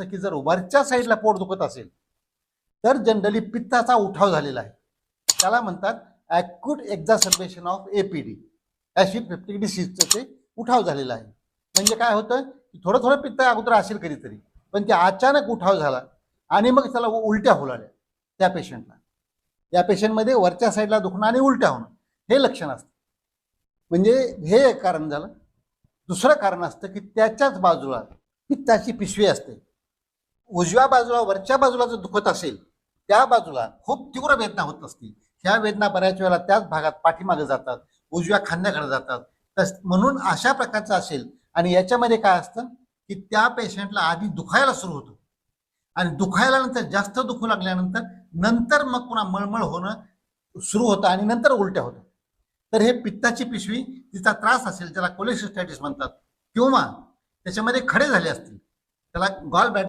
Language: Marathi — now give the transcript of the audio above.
असतं की जर वरच्या साईडला पोट दुखत असेल तर जनरली पित्ताचा उठाव झालेला आहे. त्याला म्हणतात acute exacerbation of APD acid peptic डिसीजचं ते उठाव झालेला आहे. म्हणजे काय होतं की थोडं थोडं पित्त अगोदर असेल कधीतरी पण ते अचानक उठाव झाला आणि मग त्याला उलट्या होलाल्या त्या पेशंटला या पेशंटमध्ये वरच्या साईडला दुखणं आणि उलट्या होणं हे लक्षण असतं. म्हणजे हे एक कारण झालं. दुसरं कारण असतं की त्याच्याच बाजूला पित्ताची पिशवी असते. उजव्या बाजूला वरच्या बाजूला जर दुखत असेल त्या बाजूला खूप तीव्र वेदना होत असतील. ह्या वेदना बऱ्याच वेळेला त्याच भागात पाठीमागे जातात उजव्या खांद्याकडे जातात. तस म्हणून अशा प्रकारचं असेल आणि याच्यामध्ये काय असतं की त्या पेशंटला आधी दुखायला सुरू होतो. आणि दुखायला नंतर जास्त दुखू लागल्यानंतर नंतर मग पुन्हा मळमळ होणं सुरू होतं आणि नंतर उलट्या होतं तर हे पित्ताची पिशवी तिचा त्रास असेल त्याला कोलेसिस्टायटिस म्हणतात किंवा त्याच्यामध्ये खडे झाले असतील त्याला गॉल बॅट